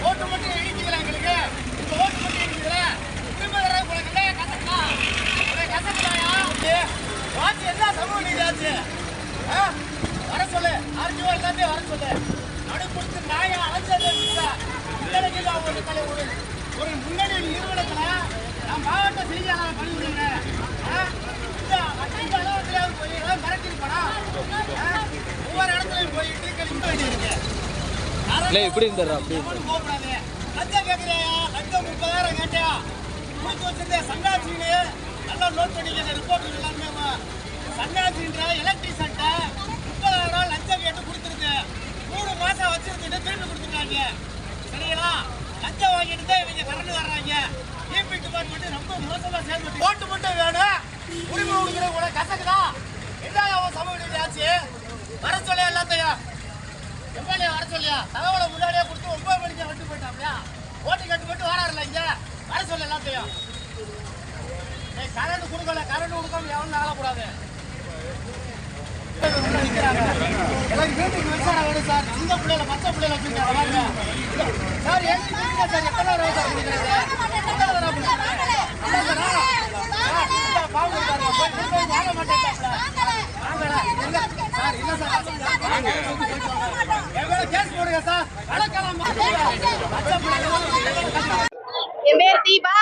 ஓட்டு மட்டும் இடிக்குதுல எங்களுக்கு. இந்த ஓட்டு மட்டும் இடிக்குதுல திரும்ப தடவை போல கசக்கா கசக்கலாயா வாட்சி என்ன சமூக நீதி ஆச்சு? ஆ? வர சொல்லு. ஆர்டிஓ எல்லாத்தையும் வர சொல்லு. நடு கொடுத்து நாயை அழைச்சது இல்லைன்னு ஒரு ஒரு முன்னணி நிறுவனத்தில் நான் மாவட்ட செய்தியாளர் பணிபுரிகிறேன் ஆ? இந்த அச்சீந்த அலுவலகத்திலே போய் எல்லாம் மிரட்டிருப்பானா ஆ? ஒவ்வொரு இடத்துலையும் போயிட்டு கழிக்க வேண்டியிருக்கு இல்லை இப்படி இருந்தாரு அப்படி எவனும் போகக்கூடாது. லஞ்சம் கேட்கிறியா? லஞ்சம் முப்பதாயிரம் கேட்டியா? கொடுத்து வச்சிருந்த சன்னாசின்னு நல்லா note இல்லை இப்படி எல்லாமே அப்படி சன்னாசின்ற electrician-ட்ட முப்பதாயிரம் லஞ்சம் கேட்டு கொடுத்திருக்கு. மூணு மாசம் வச்சிருந்துட்டு திருப்பி கொடுத்துருக்காங்க சரிங்களா? லஞ்சம் வாங்கிட்டு தான் இவங்க கரண்ட் வர்றாங்க. EB department ரொம்ப மோசமா செயல்பட்டு- ஓட்டு மட்டும் வேணும். உரிமை கொடுக்கிற கூட கசக்குதா? என்ன அவன் சமூக ஆச்சு? வர சொல்லு எல்லாத்தையும் எம்எல்ஏ தகவலை முன்னாடியே கொடுத்து ஒன்பது மணிக்கு விட்டு போயிட்டாப்லையா? ஓட்டு கட்டு போட்டு வராருல இங்க? வர சொல்ல எல்லாத்தையும். ஏய் கரண்ட் கொடுக்கல கரண்ட் கொடுக்காம எவனும் நகலக்கூடாது. எனக்கு வீட்டுக்கு விசாரணை வேணும் சார். சின்ன பிள்ளைல பச்சை பிள்ளைல வச்சுருக்காங்க வாங்க சார் எங்க சார் கொடுக்குறது எத்தனை தடவை கொடுக்குறது இல்லை சாரா? சார், இந்த பாவம் இருக்காரு. போய் கொடுக்கறது வாங்க மாட்டேங்கிறாப்ல. வாங்கல. எங்க? சார், இல்ல சார். வாங்க. என் மேல கேஸ் போடுங்க சார் வழக்கெல்லாம் மாத்துங்க. பச்சை பிள்ளைங்க என் பேர் தீபா.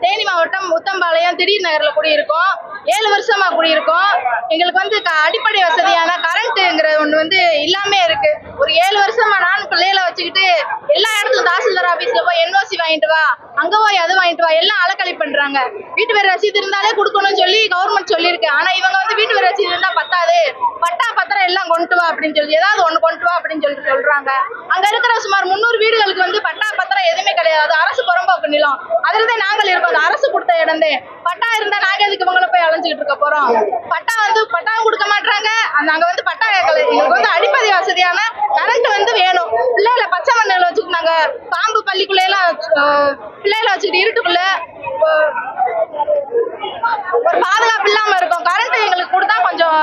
தேனி மாவட்டம் முத்தம்பாளையம் திடீர் நகரில் குடியிருக்கோம். ஏழு வருஷமா குடியிருக்கோம். எங்களுக்கு வந்து க- அடிப்படை வசதியான கரண்ட்டுங்கிற ஒன்று வந்து இல்லாமே இருக்கு. ஒரு ஏழு வருஷமா நான் பிள்ளைகளை வச்சுக்கிட்டு எல்லா இடத்துலும் தாசில்தார் ஆபீஸ்ல போய் என்ஓசி வாங்கிட்டு வா. அங்க போய் அது வாங்கிட்டு வா. எல்லாம் அலக்கழி பண்றாங்க. வீட்டு பேர் ரசீது இருந்தாலே கொடுக்கணும்னு சொல்லி கவர்மெண்ட் சொல்லியிருக்கு. ஆனா இவங்க வந்து வீட்டு பேர் ரசீது இருந்தா பத்தாது. பட்டா பத்திரம் எல்லாம் கொண்டு வா அப்படின்னு சொல்லி ஏதாவது ஒண்ணு கொண்டு வா அப்படின்னு சொல்லிட்டு சொல்றாங்க. அங்க இருக்கிற சுமார் முந்நூறு வீடுகளுக்கு வந்து பட்டா பத்திரம் எதுவுமே கிடையாது. அரசு புறம்போக்கு நிலம். அதுல தான் நாங்கள் இருக்கோம். அந்த அரசு கொடுத்த இடந்தே. பட்டா இருந்தா நாங்க எதுக்கு இவங்களை போய் அலைஞ்சுக்கிட்டு இருக்க போறோம்? பட்டா வந்து பட்டாவும் கொடுக்க மாட்டாங்க அங்க வந்து பட்டா கேட்கல எங்களுக்கு வந்து அடிப்படை வசதியான கரண்ட் வந்து வேணும் பிள்ளைகளை பச்சை மண்ணில் வச்சுக்கிட்டு நாங்க பாம்பு எல்லாம் பிள்ளைகளை வச்சுக்கிட்டு இருட்டுக்குள்ள ஒரு பாதுகாப்பு இல்லாம இருக்கும். கரண்ட் எங்களுக்கு கொடுத்தா கொஞ்சம்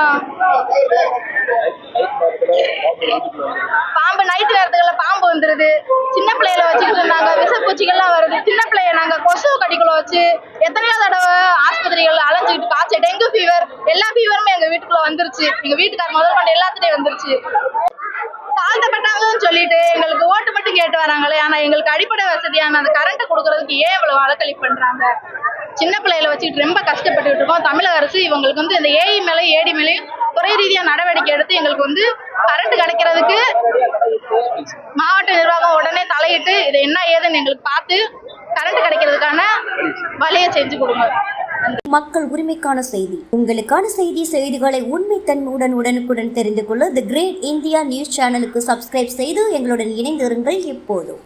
பாம்பு நைட் நேரத்துக்குள்ள பாம்பு வந்துருது. சின்ன பிள்ளைல வச்சுக்கிட்டு இருந்தாங்க விஷப்பூச்சிகள்லாம் வருது. சின்ன பிள்ளைய நாங்க கொசு கடிக்குள்ள வச்சு எத்தனையோ தடவை ஆஸ்பத்திரிகள் அலைஞ்சுக்கிட்டு காய்ச்சல் டெங்கு ஃபீவர் எல்லா ஃபீவருமே எங்க வீட்டுக்குள்ள வந்துருச்சு. எங்க வீட்டுக்கார முதல் கொண்டு எல்லாத்துலயும் வந்துருச்சு. தாழ்த்தப்பட்டாங்கன்னு சொல்லிட்டு எங்களுக்கு கேட்டு வராங்களே ஆனா எங்களுக்கு அடிப்படை வசதியான அந்த கரண்ட் கொடுக்கறதுக்கு ஏன் இவ்வளவு அலக்கழி பண்றாங்க? சின்ன பிள்ளைகளை வச்சுக்கிட்டு ரொம்ப கஷ்டப்பட்டுட்டு இருக்கோம். தமிழக அரசு இவங்களுக்கு வந்து இந்த ஏஐ மேலே ஏடி மேலேயும் துறை ரீதியா நடவடிக்கை எடுத்து எங்களுக்கு வந்து கரண்ட் கிடைக்கிறதுக்கு மாவட்ட நிர்வாகம் உடனே தலையிட்டு இது என்ன ஏதுன்னு எங்களுக்கு பார்த்து கரண்ட் கிடைக்கிறதுக்கான வழியை செஞ்சு கொடுங்க. மக்கள் உரிமைக்கான செய்தி. உங்களுக்கான செய்தி செய்திகளை உண்மை தன்மையுடன் உடனுக்குடன் தெரிந்து கொள்ள தி கிரேட் இந்தியா நியூஸ் சேனலுக்கு சப்ஸ்கிரைப் செய்து எங்களுடன் இணைந்திருங்கள் எப்போதும்